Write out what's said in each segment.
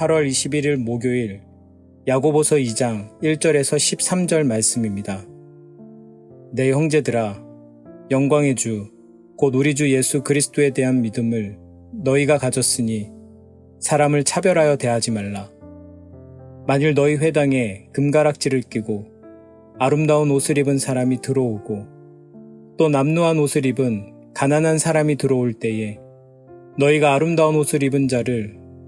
8월 21일 목요일 야고보서 2장 1절에서 13절 말씀입니다. 내 형제들아 영광의 주 곧 우리 주 예수 그리스도에 대한 믿음을 너희가 가졌으니 사람을 차별하여 대하지 말라. 만일 너희 회당에 금가락지를 끼고 아름다운 옷을 입은 사람이 들어오고 또 남루한 옷을 입은 가난한 사람이 들어올 때에 너희가 아름다운 옷을 입은 자를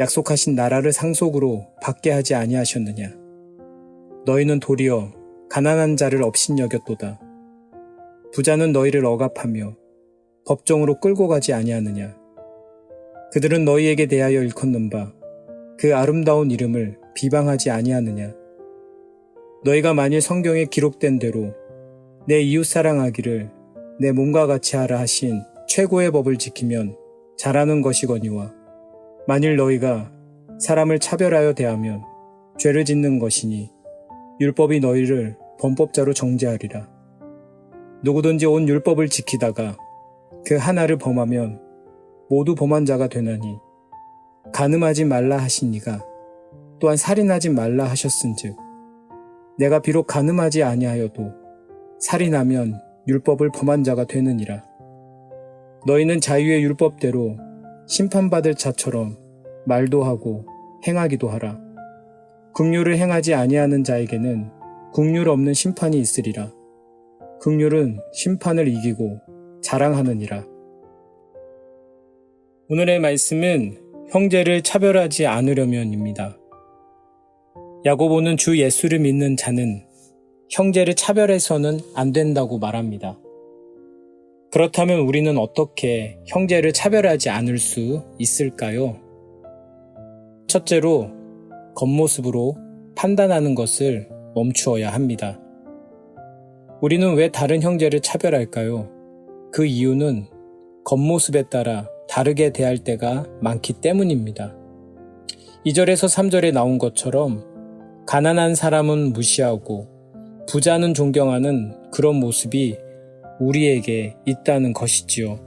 약속하신 나라를 상속으로 받게 하지 아니하셨느냐. 너희는 도리어 가난한 자를 업신여겼도다. 부자는 너희를 억압하며 법정으로 끌고 가지 아니하느냐. 그들은 너희에게 대하여 일컫는 바 그 아름다운 이름을 비방하지 아니하느냐. 너희가 만일 성경에 기록된 대로 내 이웃 사랑하기를 내 몸과 같이 하라 하신 최고의 법을 지키면 잘하는 것이거니와 만일 너희가 사람을 차별하여 대하면 죄를 짓는 것이니 율법이 너희를 범법자로 정죄하리라. 누구든지 온 율법을 지키다가 그 하나를 범하면 모두 범한 자가 되나니 가늠하지 말라 하시니가 또한 살인하지 말라 하셨은즉 내가 비록 가늠하지 아니하여도 살인하면 율법을 범한 자가 되느니라 너희는 자유의 율법대로 심판받을 자처럼 말도 하고 행하기도 하라 긍휼을 행하지 아니하는 자에게는 긍휼 없는 심판이 있으리라 긍휼은 심판을 이기고 자랑하느니라. 오늘의 말씀은 형제를 차별하지 않으려면입니다. 야고보는 주 예수를 믿는 자는 형제를 차별해서는 안 된다고 말합니다. 그렇다면 우리는 어떻게 형제를 차별하지 않을 수 있을까요? 첫째로 겉모습으로 판단하는 것을 멈추어야 합니다. 우리는 왜 다른 형제를 차별할까요? 그 이유는 겉모습에 따라 다르게 대할 때가 많기 때문입니다. 2절에서 3절에 나온 것처럼 가난한 사람은 무시하고 부자는 존경하는 그런 모습이 우리에게 있다는 것이지요.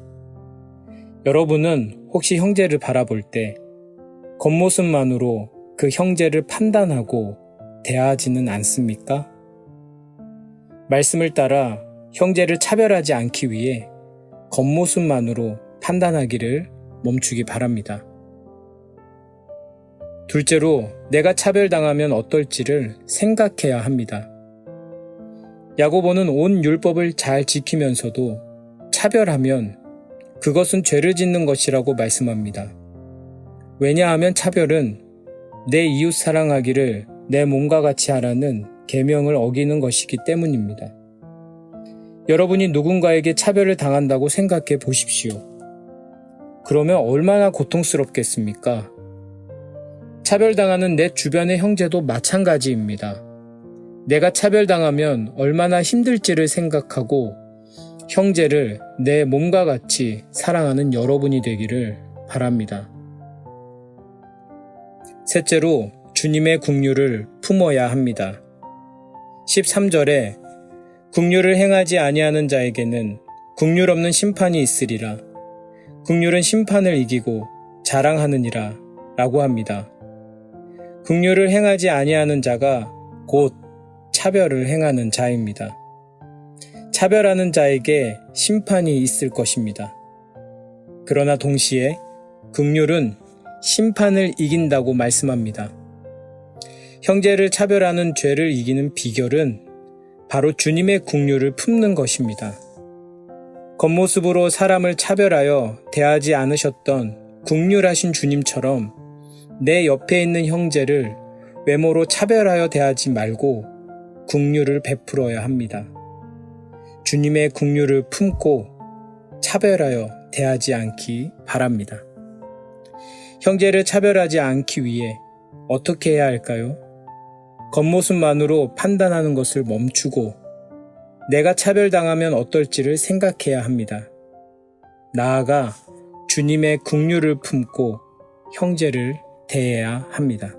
여러분은 혹시 형제를 바라볼 때 겉모습만으로 그 형제를 판단하고 대하지는 않습니까? 말씀을 따라 형제를 차별하지 않기 위해 겉모습만으로 판단하기를 멈추기 바랍니다. 둘째로 내가 차별당하면 어떨지를 생각해야 합니다. 야고보는 온 율법을 잘 지키면서도 차별하면 그것은 죄를 짓는 것이라고 말씀합니다. 왜냐하면 차별은 내 이웃 사랑하기를 내 몸과 같이 하라는 계명을 어기는 것이기 때문입니다. 여러분이 누군가에게 차별을 당한다고 생각해 보십시오. 그러면 얼마나 고통스럽겠습니까? 차별당하는 내 주변의 형제도 마찬가지입니다. 내가 차별당하면 얼마나 힘들지를 생각하고 형제를 내 몸과 같이 사랑하는 여러분이 되기를 바랍니다. 셋째로 주님의 국류를 품어야 합니다. 13절에 국류를 행하지 아니하는 자에게는 국률 없는 심판이 있으리라. 국률은 심판을 이기고 자랑하느니라 라고 합니다. 국률을 행하지 아니하는 자가 곧 차별을 행하는 자입니다. 차별하는 자에게 심판이 있을 것입니다. 그러나 동시에 국률은 심판을 이긴다고 말씀합니다. 형제를 차별하는 죄를 이기는 비결은 바로 주님의 국류를 품는 것입니다. 겉모습으로 사람을 차별하여 대하지 않으셨던 국률하신 주님처럼 내 옆에 있는 형제를 외모로 차별하여 대하지 말고 국류를 베풀어야 합니다. 주님의 국류를 품고 차별하여 대하지 않기 바랍니다. 형제를 차별하지 않기 위해 어떻게 해야 할까요? 겉모습만으로 판단하는 것을 멈추고 내가 차별당하면 어떨지를 생각해야 합니다. 나아가 주님의 국류를 품고 형제를 대해야 합니다.